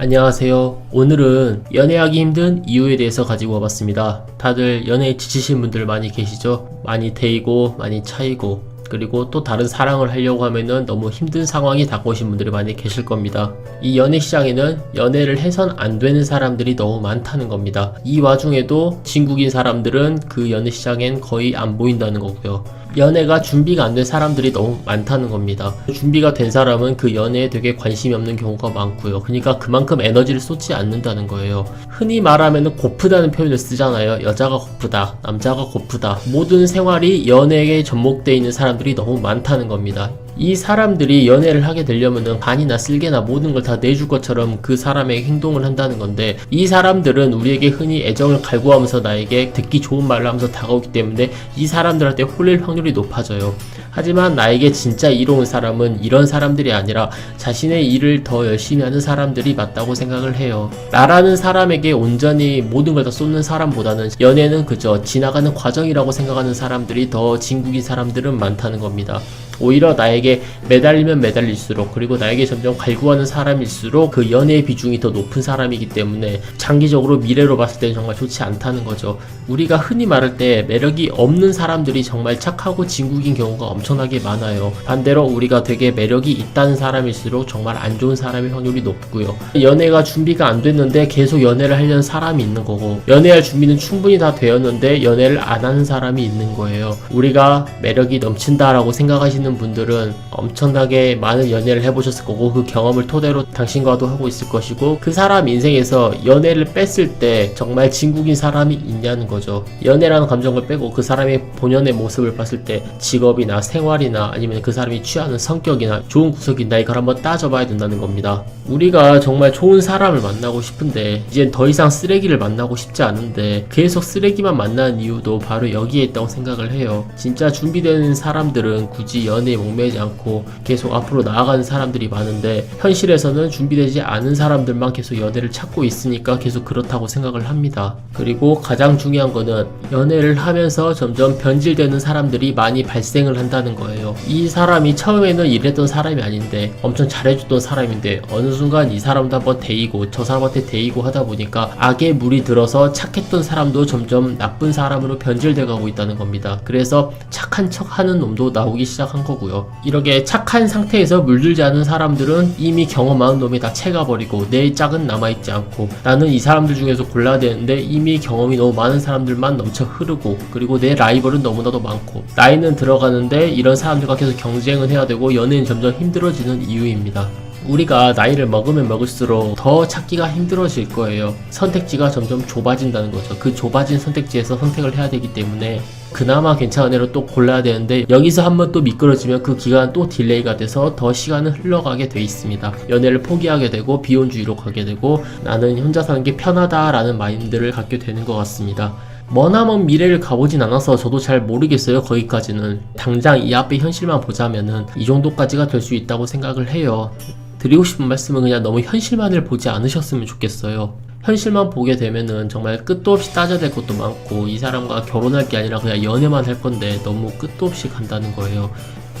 안녕하세요. 오늘은 연애하기 힘든 이유에 대해서 가지고 와봤습니다. 다들 연애에 지치신 분들 많이 계시죠? 많이 데이고, 많이 차이고, 그리고 또 다른 사랑을 하려고 하면은 너무 힘든 상황이 다가오신 분들이 많이 계실 겁니다. 이 연애 시장에는 연애를 해선 안 되는 사람들이 너무 많다는 겁니다. 이 와중에도 진국인 사람들은 그 연애 시장엔 거의 안 보인다는 거고요. 연애가 준비가 안 된 사람들이 너무 많다는 겁니다. 준비가 된 사람은 그 연애에 되게 관심이 없는 경우가 많고요. 그러니까 그만큼 에너지를 쏟지 않는다는 거예요. 흔히 말하면 고프다는 표현을 쓰잖아요. 여자가 고프다, 남자가 고프다. 모든 생활이 연애에 접목되어 있는 사람들이 너무 많다는 겁니다. 이 사람들이 연애를 하게 되려면은 간이나 쓸개나 모든 걸 다 내줄 것처럼 그 사람에게 행동을 한다는 건데 이 사람들은 우리에게 흔히 애정을 갈구하면서 나에게 듣기 좋은 말을 하면서 다가오기 때문에 이 사람들한테 홀릴 확률이 높아져요. 하지만 나에게 진짜 이로운 사람은 이런 사람들이 아니라 자신의 일을 더 열심히 하는 사람들이 맞다고 생각을 해요. 나라는 사람에게 온전히 모든 걸 다 쏟는 사람보다는 연애는 그저 지나가는 과정이라고 생각하는 사람들이 더 진국인 사람들은 많다는 겁니다. 오히려 나에게 매달리면 매달릴수록 그리고 나에게 점점 갈구하는 사람일수록 그 연애의 비중이 더 높은 사람이기 때문에 장기적으로 미래로 봤을 때는 정말 좋지 않다는 거죠. 우리가 흔히 말할 때 매력이 없는 사람들이 정말 착하고 진국인 경우가 엄청나게 많아요. 반대로 우리가 되게 매력이 있다는 사람일수록 정말 안 좋은 사람의 확률이 높고요. 연애가 준비가 안 됐는데 계속 연애를 하려는 사람이 있는 거고 연애할 준비는 충분히 다 되었는데 연애를 안 하는 사람이 있는 거예요. 우리가 매력이 넘친다라고 생각하시는 분들은 엄청나게 많은 연애를 해보셨을 거고 그 경험을 토대로 당신과도 하고 있을 것이고 그 사람 인생에서 연애를 뺐을 때 정말 진국인 사람이 있냐는 거죠. 연애라는 감정을 빼고 그 사람의 본연의 모습을 봤을 때 직업이나 생활이나 아니면 그 사람이 취하는 성격이나 좋은 구석이 있나 이걸 한번 따져봐야 된다는 겁니다. 우리가 정말 좋은 사람을 만나고 싶은데 이젠 더 이상 쓰레기를 만나고 싶지 않은데 계속 쓰레기만 만나는 이유도 바로 여기에 있다고 생각을 해요. 진짜 준비된 사람들은 굳이 연 애에 목매지 않고 계속 앞으로 나아가는 사람들이 많은데 현실에서는 준비되지 않은 사람들만 계속 연애를 찾고 있으니까 계속 그렇다고 생각을 합니다. 그리고 가장 중요한 거는 연애를 하면서 점점 변질되는 사람들이 많이 발생을 한다는 거예요. 이 사람이 처음에는 이랬던 사람이 아닌데 엄청 잘해줬던 사람인데 어느 순간 이 사람도 한번 데이고 저 사람한테 데이고 하다 보니까 악의 물이 들어서 착했던 사람도 점점 나쁜 사람으로 변질돼 가고 있다는 겁니다. 그래서 착한 척 하는 놈도 나오기 시작한 거고요. 이렇게 착한 상태에서 물들지 않은 사람들은 이미 경험한 놈이 다 채가버리고 내 짝은 남아있지 않고 나는 이 사람들 중에서 골라야 되는데 이미 경험이 너무 많은 사람들만 넘쳐 흐르고 그리고 내 라이벌은 너무나도 많고 나이는 들어가는데 이런 사람들과 계속 경쟁을 해야 되고 연애는 점점 힘들어지는 이유입니다. 우리가 나이를 먹으면 먹을수록 더 찾기가 힘들어질 거예요. 선택지가 점점 좁아진다는 거죠. 그 좁아진 선택지에서 선택을 해야 되기 때문에 그나마 괜찮은 애로 또 골라야 되는데 여기서 한번 또 미끄러지면 그 기간 또 딜레이가 돼서 더 시간은 흘러가게 돼 있습니다. 연애를 포기하게 되고 비혼주의로 가게 되고 나는 혼자 사는 게 편하다라는 마인드를 갖게 되는 것 같습니다. 머나먼 미래를 가보진 않아서 저도 잘 모르겠어요 거기까지는 당장 이 앞에 현실만 보자면은 이 정도까지가 될 수 있다고 생각을 해요 드리고 싶은 말씀은 그냥 너무 현실만을 보지 않으셨으면 좋겠어요. 현실만 보게 되면은 정말 끝도 없이 따져야 될 것도 많고 이 사람과 결혼할 게 아니라 그냥 연애만 할 건데 너무 끝도 없이 간다는 거예요.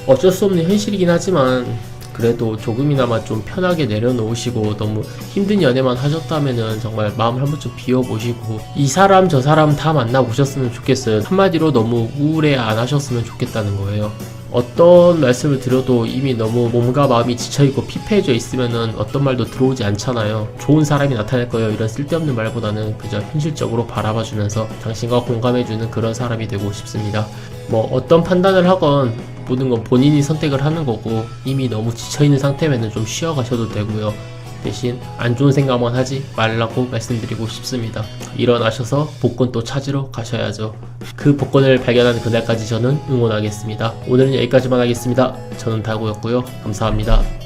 어쩔 수 없는 현실이긴 하지만 그래도 조금이나마 좀 편하게 내려놓으시고 너무 힘든 연애만 하셨다면은 정말 마음을 한 번쯤 비워보시고 이 사람 저 사람 다 만나보셨으면 좋겠어요. 한마디로 너무 우울해 안 하셨으면 좋겠다는 거예요. 어떤 말씀을 드려도 이미 너무 몸과 마음이 지쳐있고 피폐해져 있으면은 어떤 말도 들어오지 않잖아요. 좋은 사람이 나타날 거예요. 이런 쓸데없는 말보다는 그저 현실적으로 바라봐주면서 당신과 공감해주는 그런 사람이 되고 싶습니다. 뭐 어떤 판단을 하건 모든 건 본인이 선택을 하는 거고 이미 너무 지쳐있는 상태면은 좀 쉬어가셔도 되고요. 대신 안 좋은 생각만 하지 말라고 말씀드리고 싶습니다. 일어나셔서 복권 또 찾으러 가셔야죠. 그 복권을 발견하는 그날까지 저는 응원하겠습니다. 오늘은 여기까지만 하겠습니다. 저는 다구였고요. 감사합니다.